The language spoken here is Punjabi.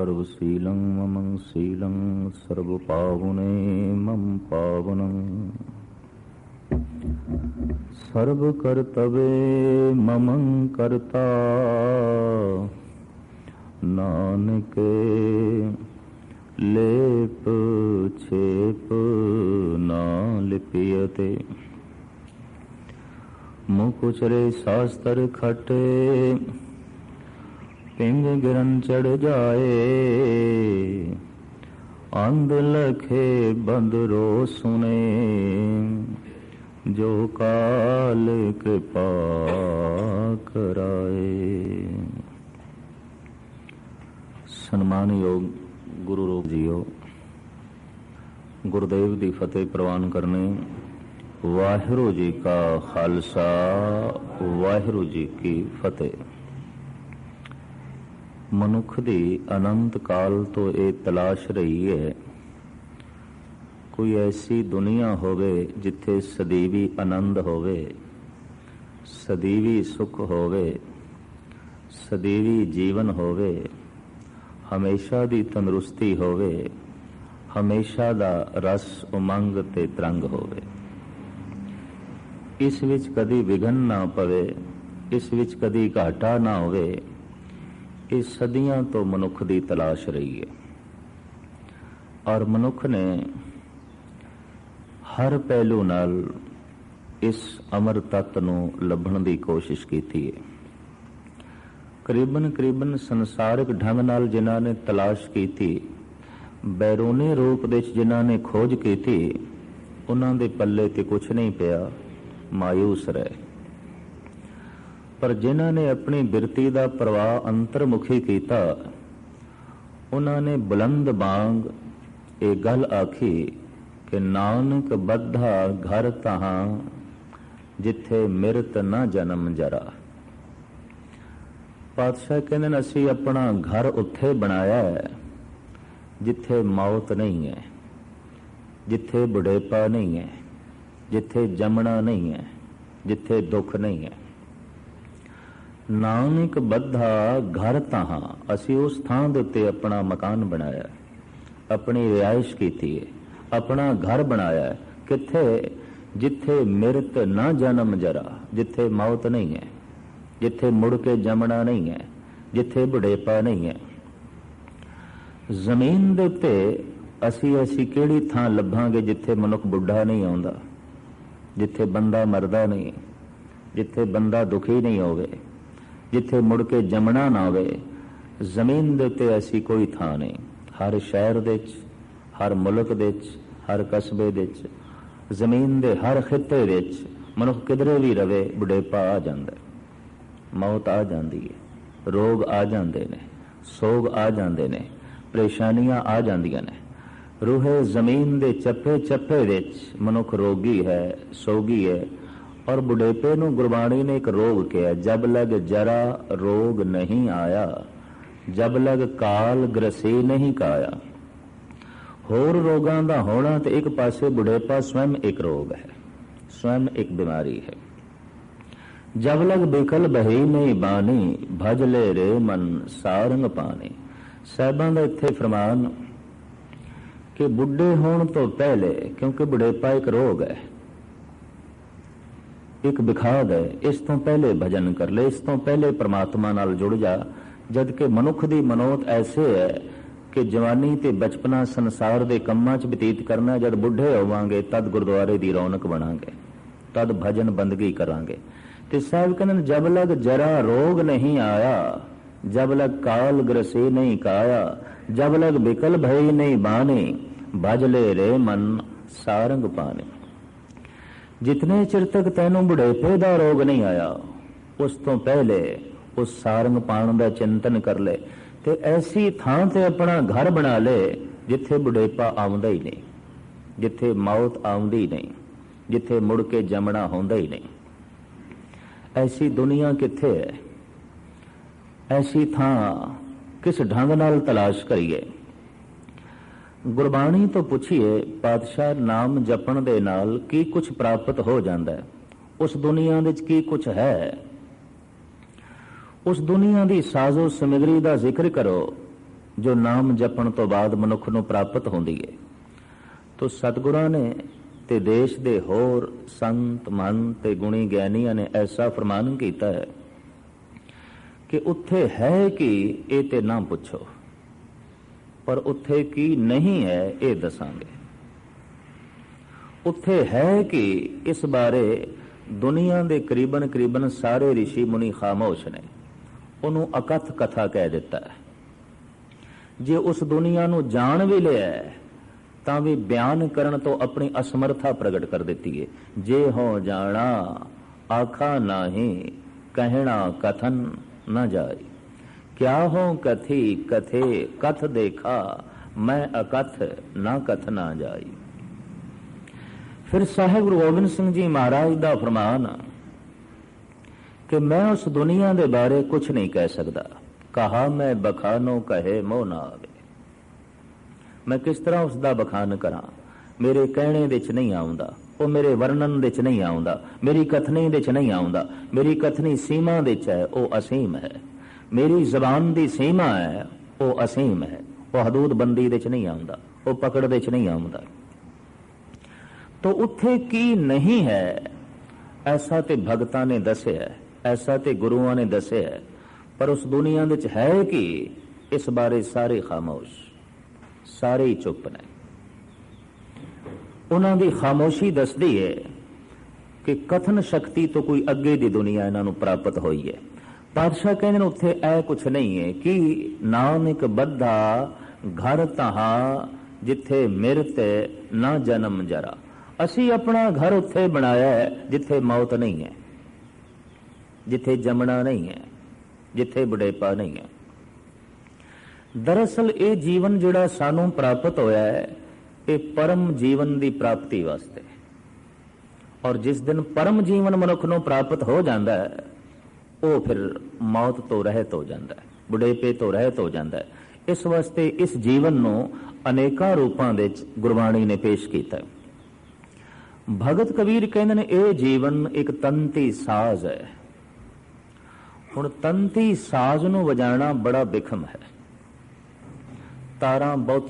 सर्वशीलं मम शीलं सर्वपावुने मम पावनं सर्वकर्तवे मम कर्ता नानके लेप छेप ना लिपियते मुकुचरे शास्त्र खटे ਪਿੰਗ ਗਿਰਨ ਚੜ ਜਾਏ। ਅੰਧ ਲਖੇ ਬੰਦਰੋ ਸੁਨੇ। ਜੋ ਕਾਲ ਕਿਰਪਾ ਕਰਾਏ। ਸਨਮਾਨਯੋਗ ਗੁਰੂ ਰੂਪ ਜੀਓ, ਗੁਰਦੇਵ ਦੀ ਫਤਿਹ ਪ੍ਰਵਾਨ ਕਰਨੀ ਵਾਹਿਗੁਰੂ ਜੀ ਕਾ ਖਾਲਸਾ, ਵਾਹਿਗੁਰੂ ਜੀ ਕੀ ਫਤਿਹ। ਮਨੁੱਖ ਦੀ ਅਨੰਤ ਕਾਲ ਤੋਂ ਇਹ ਤਲਾਸ਼ ਰਹੀ ਹੈ। ਕੋਈ ਐਸੀ ਦੁਨੀਆ ਹੋਵੇ ਜਿੱਥੇ ਸਦੀਵੀ ਆਨੰਦ ਹੋਵੇ, ਸਦੀਵੀ ਸੁਖ ਹੋਵੇ, ਸਦੀਵੀ ਜੀਵਨ ਹੋਵੇ, ਹਮੇਸ਼ਾ ਦੀ ਤੰਦਰੁਸਤੀ ਹੋਵੇ, ਹਮੇਸ਼ਾ ਦਾ ਰਸ ਉਮੰਗ ਤੇ ਤਰੰਗ ਹੋਵੇ। ਇਸ ਵਿੱਚ ਕਦੀ ਵਿਘਨ ਨਾ ਪਵੇ, ਇਸ ਵਿੱਚ ਕਦੀ ਘਾਟਾ ਨਾ ਹੋਵੇ ਇਹ ਸਦੀਆਂ ਤੋਂ ਮਨੁੱਖ ਦੀ ਤਲਾਸ਼ ਰਹੀ ਹੈ। ਔਰ ਮਨੁੱਖ ਨੇ ਹਰ ਪਹਿਲੂ ਨਾਲ ਇਸ ਅਮਰ ਤਤ ਨੂੰ ਲੱਭਣ ਦੀ ਕੋਸ਼ਿਸ਼ ਕੀਤੀ ਹੈ। ਕਰੀਬਨ ਕਰੀਬਨ ਸੰਸਾਰਿਕ ਢੰਗ ਨਾਲ ਜਿਨ੍ਹਾਂ ਨੇ ਤਲਾਸ਼ ਕੀਤੀ, ਬੈਰੋਨੇ ਰੂਪ ਦੇ ਵਿੱਚ ਜਿਨ੍ਹਾਂ ਨੇ ਖੋਜ ਕੀਤੀ, ਉਹਨਾਂ ਦੇ ਪੱਲੇ ਤੇ ਕੁਝ ਨਹੀਂ ਪਿਆ ਮਾਇੂਸ ਰਹੇ। ਪਰ ਜਿਨ੍ਹਾਂ ਨੇ ਆਪਣੀ ਬਿਰਤੀ ਦਾ ਪ੍ਰਵਾਹ ਅੰਤਰਮੁਖੀ ਕੀਤਾ, ਉਹਨਾਂ ਨੇ ਬੁਲੰਦ ਬਾਗ ਇਹ ਗੱਲ ਆਖੀ ਕਿ, ਨਾਨਕ ਬੱਧਾ ਘਰ ਤਹਾਂ, ਜਿੱਥੇ ਮਿਰਤ ਨਾ ਜਨਮ ਜਰਾ। ਪਾਤਸ਼ਾਹ ਕਹਿੰਦੇ ਨੇ, ਅਸੀਂ ਆਪਣਾ ਘਰ ਉੱਥੇ ਬਣਾਇਆ ਹੈ, ਜਿੱਥੇ ਮੌਤ ਨਹੀਂ ਹੈ, ਜਿੱਥੇ ਬੁਢੇਪਾ ਨਹੀਂ ਹੈ, ਜਿੱਥੇ ਜਮਣਾ ਨਹੀਂ ਹੈ, ਜਿੱਥੇ ਦੁੱਖ ਨਹੀਂ ਹੈ। ਨਾਨਕ ਬੱਧਾ ਘਰ ਤਹਾਂ, ਅਸੀਂ ਉਸ ਥਾਂ ਦੇ ਉੱਤੇ ਆਪਣਾ ਮਕਾਨ ਬਣਾਇਆ। ਆਪਣੀ ਰਿਹਾਇਸ਼ ਕੀਤੀ ਹੈ ਆਪਣਾ ਘਰ ਬਣਾਇਆ। ਕਿੱਥੇ? ਜਿੱਥੇ ਮਿਰਤ ਨਾ ਜਨਮ ਜਰਾ, ਜਿੱਥੇ ਮੌਤ ਨਹੀਂ ਹੈ। ਜਿੱਥੇ ਮੁੜ ਕੇ ਜਮਣਾ ਨਹੀਂ ਹੈ, ਜਿੱਥੇ ਬੁਢੇਪਾ ਨਹੀਂ ਹੈ। ਜ਼ਮੀਨ ਦੇ ਉੱਤੇ ਅਸੀਂ ਅਸੀਂ ਕਿਹੜੀ ਥਾਂ ਲੱਭਾਂਗੇ ਜਿੱਥੇ ਮਨੁੱਖ ਬੁੱਢਾ ਨਹੀਂ ਆਉਂਦਾ? ਜਿੱਥੇ ਬੰਦਾ ਮਰਦਾ ਨਹੀਂ, ਜਿੱਥੇ ਬੰਦਾ ਦੁਖੀ ਨਹੀਂ ਹੋਵੇ। ਜਿੱਥੇ ਮੁੜ ਕੇ ਜੰਮਣਾ ਨਾ ਹੋਵੇ, ਜ਼ਮੀਨ ਦੇ ਉੱਤੇ ਐਸੀ ਕੋਈ ਥਾਂ ਨਹੀਂ। ਹਰ ਸ਼ਹਿਰ ਦੇ ਵਿੱਚ, ਹਰ ਮੁਲਕ ਦੇ ਵਿੱਚ, ਹਰ ਕਸਬੇ ਦੇ ਵਿੱਚ, ਜ਼ਮੀਨ ਦੇ ਹਰ ਖਿੱਤੇ ਵਿੱਚ ਮਨੁੱਖ ਕਿਧਰੇ ਵੀ ਰਵੇ, ਬੁਢੇਪਾ ਆ ਜਾਂਦਾ ਮੌਤ ਆ ਜਾਂਦੀ ਹੈ, ਰੋਗ ਆ ਜਾਂਦੇ ਨੇ, ਸੋਗ ਆ ਜਾਂਦੇ ਨੇ, ਪਰੇਸ਼ਾਨੀਆਂ ਆ ਜਾਂਦੀਆਂ ਨੇ। ਰੂਹੇ ਜ਼ਮੀਨ ਦੇ ਚੱਪੇ ਚੱਪੇ ਵਿੱਚ ਮਨੁੱਖ ਰੋਗੀ ਹੈ, ਸੋਗੀ ਹੈ ਔਰ ਬੁਢੇਪੇ ਨੂੰ ਗੁਰਬਾਣੀ ਨੇ ਇੱਕ ਰੋਗ ਕਿਹਾ, ਜਬ ਲਗ ਜਰਾ ਰੋਗ ਨਹੀਂ ਆਇਆ, ਜਬ ਲਗ ਕਾਲ ਗ੍ਰਸੇ ਨਹੀਂ ਕਾਇਆ। ਹੋਰ ਰੋਗਾਂ ਦਾ ਹੋਣਾ ਤੇ ਇੱਕ ਪਾਸੇ ਬੁਢੇਪਾ ਸਵੈਮ ਇੱਕ ਰੋਗ ਹੈ ਸਵੈਮ ਇੱਕ ਬਿਮਾਰੀ ਹੈ। ਜਬ ਲਗ ਬਿਕਲ ਬਹੀ ਨਹੀਂ ਬਾਣੀ, ਭਜ ਲੈ ਰੇ ਮਨ ਸਾਰੰਗ ਪਾਣੀ। ਸਾਹਿਬਾਂ ਦਾ ਇੱਥੇ ਫਰਮਾਨ ਕਿ ਬੁੱਢੇ ਹੋਣ ਤੋਂ ਪਹਿਲੇ, ਕਿਉਂਕਿ ਬੁਢੇਪਾ ਇੱਕ ਰੋਗ ਹੈ ਇੱਕ ਵਿਖਾਦ ਹੈ, ਇਸ ਤੋਂ ਪਹਿਲੇ ਭਜਨ ਕਰ ਲੈ, ਇਸ ਤੋਂ ਪਹਿਲੇ ਪ੍ਰਮਾਤਮਾ ਨਾਲ ਜੁੜ ਜਾ ਜਦ ਕਿ ਮਨੁੱਖ ਦੀ ਮਨੋਤ ਐਸੇ ਹੈ ਕਿ ਜਵਾਨੀ ਤੇ ਬਚਪਨਾ ਸੰਸਾਰ ਦੇ ਕੰਮਾਂ 'ਚ ਬਤੀਤ ਕਰਨਾ, ਜਦ ਬੁੱਢੇ ਹੋਵਾਂਗੇ, ਤਦ ਗੁਰਦੁਆਰੇ ਦੀ ਰੌਣਕ ਬਣਾਂਗੇ, ਤਦ ਭਜਨ ਬੰਦਗੀ ਕਰਾਂਗੇ। ਤੇ ਸਾਹਿਬ ਕਹਿੰਦੇ ਜਬ ਲਗ ਜਰਾ ਰੋਗ ਨਹੀਂ ਆਇਆ, ਜਬ ਲਗ ਕਾਲ ਗ੍ਰਸੇ ਨਹੀਂ ਕਾਇਆ, ਜਬ ਲਗ ਬਿਕਲ ਭਈ ਨਹੀਂ ਬਾਣੇ, ਭਜ ਲੈ ਰੇ ਮਨ ਸਾਰੰਗ ਪਾਣੇ। ਜਿਤਨੇ ਚਿਰ ਤੱਕ ਤੈਨੂੰ ਬੁਢੇਪੇ ਦਾ ਰੋਗ ਨਹੀਂ ਆਇਆ ਉਸ ਤੋਂ ਪਹਿਲੇ ਉਸ ਸਾਰੰਗ ਪਾਣ ਦਾ ਚਿੰਤਨ ਕਰ ਲੈ ਤੇ ਐਸੀ ਥਾਂ ਤੇ ਆਪਣਾ ਘਰ ਬਣਾ ਲੈ ਜਿੱਥੇ ਬੁਢੇਪਾ ਆਉਂਦਾ ਹੀ ਨਹੀਂ ਜਿੱਥੇ ਮੌਤ ਆਉਂਦੀ ਨਹੀਂ ਜਿੱਥੇ ਮੁੜ ਕੇ ਜਮਣਾ ਹੁੰਦਾ ਹੀ ਨਹੀਂ ਐਸੀ ਦੁਨੀਆ ਕਿੱਥੇ ਹੈ ਐਸੀ ਥਾਂ ਕਿਸ ਢੰਗ ਨਾਲ ਤਲਾਸ਼ ਕਰੀਏ ਗੁਰਬਾਣੀ ਤੋਂ ਪੁੱਛੀਏ, ਪਾਤਸ਼ਾਹ ਨਾਮ ਜਪਣ ਦੇ ਨਾਲ ਕੀ ਕੁਝ ਪ੍ਰਾਪਤ ਹੋ ਜਾਂਦਾ ਹੈ? ਉਸ ਦੁਨੀਆ ਵਿੱਚ ਕੀ ਕੁਝ ਹੈ? ਉਸ ਦੁਨੀਆ ਦੀ ਸਾਜ਼ੋ ਸਮਗਰੀ ਦਾ ਜ਼ਿਕਰ ਕਰੋ, ਜੋ ਨਾਮ ਜਪਣ ਤੋਂ ਬਾਅਦ ਮਨੁੱਖ ਨੂੰ ਪ੍ਰਾਪਤ ਹੁੰਦੀ ਹੈ। ਤੋ ਸਤਿਗੁਰਾਂ ਨੇ ਤੇ ਦੇਸ਼ ਦੇ ਹੋਰ ਸੰਤ ਮਨ ਤੇ ਗੁਣੀ ਗਿਆਨੀਆਂ ਨੇ ਐਸਾ ਫਰਮਾਨ ਕੀਤਾ ਹੈ ਕਿ ਉੱਥੇ ਹੈ ਕਿ ਇਹ ਤੇ ਨਾ ਪੁੱਛੋ। ਪਰ ਉੱਥੇ ਕੀ ਨਹੀਂ ਹੈ ਇਹ ਦੱਸਾਂਗੇ। ਉੱਥੇ ਹੈ ਕਿ ਇਸ ਬਾਰੇ ਦੁਨੀਆ ਦੇ ਕਰੀਬਨ ਕਰੀਬਨ ਸਾਰੇ ઋષਿ ਮੁਨੀ ਖਾਮੋਸ਼ ਨੇ। ਉਹਨੂੰ ਅਕਥ ਕਥਾ ਕਹਿ ਦਿੱਤਾ ਹੈ। ਜੇ ਉਸ ਦੁਨੀਆ ਨੂੰ ਜਾਣ ਵੀ ਲਿਆ ਤਾਂ ਵੀ ਬਿਆਨ ਕਰਨ ਤੋਂ ਆਪਣੀ ਅਸਮਰਥਾ ਪ੍ਰਗਟ ਕਰ ਦਿੱਤੀ ਹੈ ਜੇ ਹੋ ਜਾਣਾ, ਆਖਾ ਨਾਹੀ, ਕਹਿਣਾ ਕਥਨ ਨਾ ਜਾਏ। ਕਿਆ ਹੋ ਕਥੀ ਕਥੇ ਕਥ ਦੇਖਾ, ਮੈਂ ਅਕਥ ਨਾ ਕਥ ਨਾ ਜਾਈ। ਫਿਰ ਸਾਹਿਬ ਗੁਰੂ ਗੋਬਿੰਦ ਸਿੰਘ ਜੀ ਮਹਾਰਾਜ ਦਾ ਫਰਮਾਨ ਕਿ ਮੈਂ ਉਸ ਦੁਨੀਆ ਦੇ ਬਾਰੇ ਕੁਝ ਨਹੀਂ ਕਹਿ ਸਕਦਾ। ਕਹਾ ਮੈਂ ਬਖਾਨੋ ਕਹੇ ਮੋਹ ਨਾ ਆਵੇ। ਮੈਂ ਕਿਸ ਤਰ੍ਹਾਂ ਉਸ ਦਾ ਬਖਾਨ ਕਰਾਂ? ਮੇਰੇ ਕਹਿਣੇ ਵਿੱਚ ਨਹੀਂ ਆਉਂਦਾ। ਉਹ ਮੇਰੇ ਵਰਣਨ ਵਿੱਚ ਨਹੀਂ ਆਉਂਦਾ। ਮੇਰੀ ਕਥਨੀ ਵਿੱਚ ਨਹੀਂ ਆਉਂਦਾ। ਮੇਰੀ ਕਥਨੀ ਸੀਮਾ ਵਿੱਚ ਹੈ, ਉਹ ਅਸੀਮ ਹੈ। ਮੇਰੀ ਜ਼ਬਾਨ ਦੀ ਸੀਮਾ ਹੈ, ਉਹ ਅਸੀਮ ਹੈ। ਉਹ ਹਦੂਦ ਬੰਦੀ ਦੇ ਵਿੱਚ ਨਹੀਂ ਆਉਂਦਾ, ਉਹ ਪਕੜ ਚ ਨਹੀਂ ਆਉਂਦਾ। ਤੋ ਉੱਥੇ ਕੀ ਨਹੀਂ ਹੈ, ਐਸਾ ਤੇ ਭਗਤਾਂ ਨੇ ਦੱਸਿਆ, ਐਸਾ ਤੇ ਗੁਰੂਆਂ ਨੇ ਦੱਸਿਆ, ਪਰ ਉਸ ਦੁਨੀਆ ਵਿੱਚ ਹੈ ਕਿ, ਇਸ ਬਾਰੇ ਸਾਰੇ ਖਾਮੋਸ਼, ਸਾਰੇ ਚੁੱਪ ਨੇ। ਉਹਨਾਂ ਦੀ ਖਾਮੋਸ਼ੀ ਦੱਸਦੀ ਹੈ ਕਿ ਕਥਨ ਸ਼ਕਤੀ ਤੋਂ ਕੋਈ ਅੱਗੇ ਦੀ ਦੁਨੀਆ ਇਹਨਾਂ ਨੂੰ ਪ੍ਰਾਪਤ ਹੋਈ ਹੈ। ਪਾਤਸ਼ਾਹ ਕਹਿੰਦੇ ਨੇ ਉੱਥੇ ਐ ਕੁਛ ਨਹੀਂ ਹੈ ਕਿ ਨਾਨਕ ਬੱਧਾ ਘਰ ਤਹਾ ਜਿੱਥੇ ਮਿਰਤ ਨਾ ਜਨਮ ਜਰਾ। ਅਸੀਂ ਆਪਣਾ ਘਰ ਉੱਥੇ ਬਣਾਇਆ ਜਿੱਥੇ ਮੌਤ ਨਹੀਂ ਹੈ, ਜਿੱਥੇ ਜਮਣਾ ਨਹੀਂ ਹੈ, ਜਿੱਥੇ ਬੁਢੇਪਾ ਨਹੀਂ ਹੈ। ਦਰਅਸਲ ਇਹ ਜੀਵਨ ਜਿਹੜਾ ਸਾਨੂੰ ਪ੍ਰਾਪਤ ਹੋਇਆ ਹੈ, ਇਹ ਪਰਮ ਜੀਵਨ ਦੀ ਪ੍ਰਾਪਤੀ ਵਾਸਤੇ। ਔਰ ਜਿਸ ਦਿਨ ਪਰਮ ਜੀਵਨ ਮਨੁੱਖ ਨੂੰ ਪ੍ਰਾਪਤ ਹੋ ਜਾਂਦਾ ਹੈ ਉਹ ਫਿਰ ਮੌਤ ਤੋਂ ਰਹਿਤ ਹੋ ਜਾਂਦਾ ਹੈ, ਬੁਢੇਪੇ ਤੋਂ ਰਹਿਤ ਹੋ ਜਾਂਦਾ ਹੈ। ਇਸ ਵਾਸਤੇ ਇਸ ਜੀਵਨ ਨੂੰ ਅਨੇਕਾਂ ਰੂਪਾਂ ਵਿੱਚ ਗੁਰਬਾਣੀ ਨੇ ਪੇਸ਼ ਕੀਤਾ ਹੈ। ਭਗਤ ਕਬੀਰ ਕਹਿੰਦੇ ਨੇ, ਇਹ ਜੀਵਨ ਇੱਕ ਤੰਤੀ ਸਾਜ਼ ਹੈ। ਹੁਣ ਤੰਤੀ ਸਾਜ਼ ਨੂੰ ਵਜਾਣਾ ਬੜਾ ਬਿਖਮ ਹੈ। ਤਾਰਾਂ ਬਹੁਤੀ